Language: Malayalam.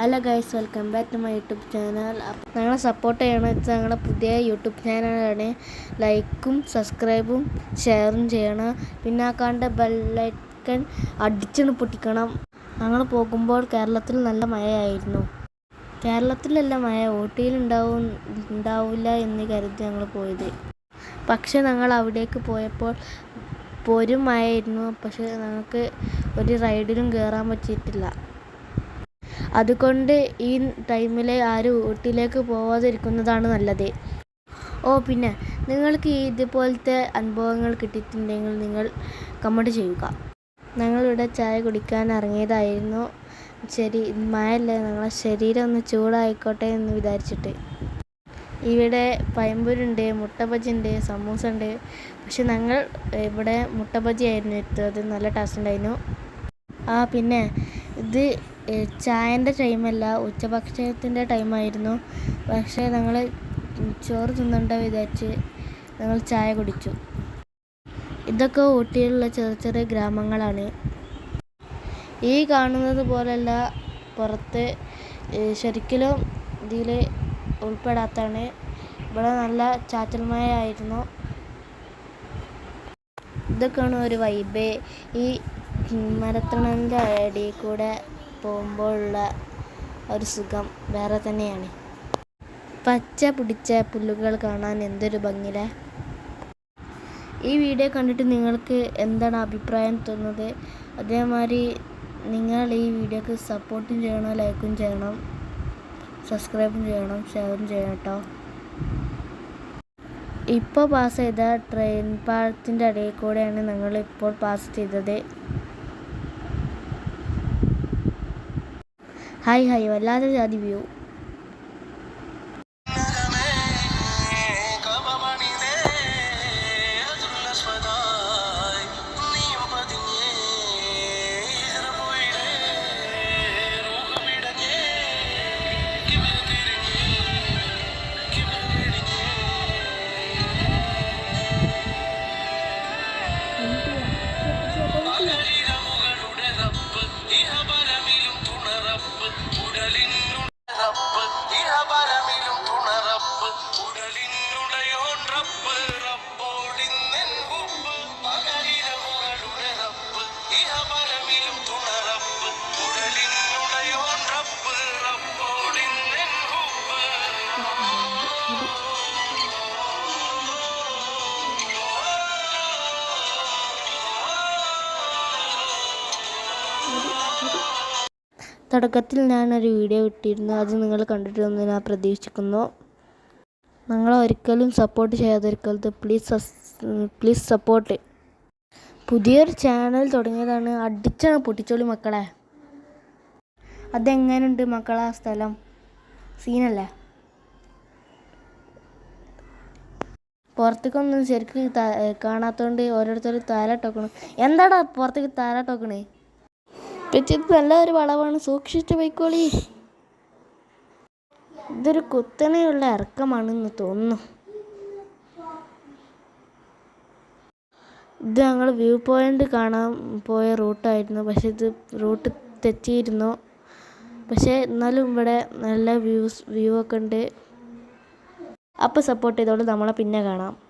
Hello guys welcome back to my YouTube channel ഞങ്ങളെ സപ്പോർട്ട് ചെയ്യണം വെച്ചാൽ ഞങ്ങളുടെ പുതിയ യൂട്യൂബ് ചാനലാണ് ലൈക്കും സബ്സ്ക്രൈബും ഷെയറും ചെയ്യണം. പിന്നെ ആ കണ്ട ബെല്ലൈക്കൺ അടിച്ചിട്ട് പൊട്ടിക്കണം. ഞങ്ങൾ പോകുമ്പോൾ കേരളത്തിൽ നല്ല മഴയായിരുന്നു. കേരളത്തിലല്ല മഴ ഊട്ടിയിൽ ഉണ്ടാവും ഉണ്ടാവില്ല എന്ന് കരുതി ഞങ്ങൾ പോയത്. പക്ഷെ ഞങ്ങൾ അവിടേക്ക് പോയപ്പോൾ പോരും മഴയായിരുന്നു. പക്ഷെ ഞങ്ങൾക്ക് ഒരു റൈഡിലും കയറാൻ പറ്റിയിട്ടില്ല. അതുകൊണ്ട് ഈ ടൈമിൽ ആരും ഊട്ടിയിലേക്ക് പോവാതിരിക്കുന്നതാണ് നല്ലത്. ഓ പിന്നെ നിങ്ങൾക്ക് ഇതുപോലത്തെ അനുഭവങ്ങൾ കിട്ടിയിട്ടുണ്ടെങ്കിൽ നിങ്ങൾ കമന്റ് ചെയ്യുക. ഞങ്ങളിവിടെ ചായ കുടിക്കാൻ ഇറങ്ങിയതായിരുന്നു. ശരി മഴയല്ലേ ഞങ്ങളെ ശരീരം ഒന്ന് ചൂടായിക്കോട്ടെ എന്ന് വിചാരിച്ചിട്ട്. ഇവിടെ പയമ്പൂരുണ്ട് മുട്ട ബജി ഉണ്ട് സമൂസ ഉണ്ട് പക്ഷെ ഞങ്ങൾ ഇവിടെ മുട്ട ബജി ആയിരുന്നു എടുത്തത്. നല്ല ടേസ്റ്റ് ഉണ്ടായിരുന്നു. ആ പിന്നെ ഇത് ചായന്റെ ടൈമല്ല ഉച്ചഭക്ഷണത്തിന്റെ ടൈമായിരുന്നു. പക്ഷേ ഞങ്ങൾ ചോറ് തിന്നണ്ട വിചാരിച്ച് ഞങ്ങൾ ചായ കുടിച്ചു. ഇതൊക്കെ ഊട്ടിയിലുള്ള ചെറിയ ചെറിയ ഗ്രാമങ്ങളാണ്. ഈ കാണുന്നത് പോലെയല്ല പുറത്ത് ശരിക്കലും ഇതിൽ ഉൾപ്പെടാത്താണ്. ഇവിടെ നല്ല ചാറ്റൽ മഴയായിരുന്നു ഇതൊക്കെയാണ് ഒരു വൈബ് ഈ മരത്തണന്റെ അടിയിൽ കൂടെ പോകുമ്പോഴുള്ള ഒരു സുഖം വേറെ തന്നെയാണ്. പച്ച പിടിച്ച പുല്ലുകൾ കാണാൻ എന്തൊരു ഭംഗിയിലെ. ഈ വീഡിയോ കണ്ടിട്ട് നിങ്ങൾക്ക് എന്താണ് അഭിപ്രായം തോന്നുന്നത്? അതേമാതിരി നിങ്ങൾ ഈ വീഡിയോക്ക് സപ്പോർട്ടും ചെയ്യണം ലൈക്കും ചെയ്യണം സബ്സ്ക്രൈബും ചെയ്യണം ഷെയറും ചെയ്യണം കേട്ടോ. ഇപ്പോൾ പാസ് ചെയ്ത ട്രെയിൻ പാളത്തിന്റെ ഇടയിൽ കൂടെയാണ് ഞങ്ങൾ ഇപ്പോൾ പാസ് ചെയ്തത്. Hi, hi, my latest review. തുടക്കത്തിൽ ഞാനൊരു വീഡിയോ ഇട്ടിരുന്നു. അത് നിങ്ങൾ കണ്ടിട്ടുണ്ടെന്ന് ഞാൻ പ്രതീക്ഷിക്കുന്നു. നിങ്ങൾ ഒരിക്കലും സപ്പോർട്ട് ചെയ്യാതിരിക്കരുത്. പ്ലീസ് പ്ലീസ് സപ്പോർട്ട് പുതിയൊരു ചാനൽ തുടങ്ങിയതാണ്. അടിച്ചാണ് പൊട്ടിച്ചോളി മക്കളെ. അതെങ്ങനെയുണ്ട് മക്കളെ ആ സ്ഥലം സീനല്ലേ പുറത്തേക്കൊന്നും ശരിക്കും കാണാത്തതുകൊണ്ട് ഓരോരുത്തർ താരാട്ടോക്കണം എന്താടാ പുറത്തേക്ക് താരാട്ടോക്കണേ പറ്റി ഇത് നല്ല ഒരു വളവാണ്. സൂക്ഷിച്ചു പോയിക്കോളി. ഇതൊരു കുത്തനെയുള്ള ഇറക്കമാണെന്ന് തോന്നുന്നു. ഇത് ഞങ്ങൾ വ്യൂ പോയിന്റ് കാണാൻ പോയ റൂട്ടായിരുന്നു. പക്ഷെ ഇത് റൂട്ട് തെറ്റിയിരുന്നു. പക്ഷേ എന്നാലും ഇവിടെ നല്ല വ്യൂസ് വ്യൂ ഒക്കെ ഉണ്ട്. അപ്പോൾ സപ്പോർട്ട് ചെയ്തോളൂ നമ്മളെ പിന്നെ കാണാം.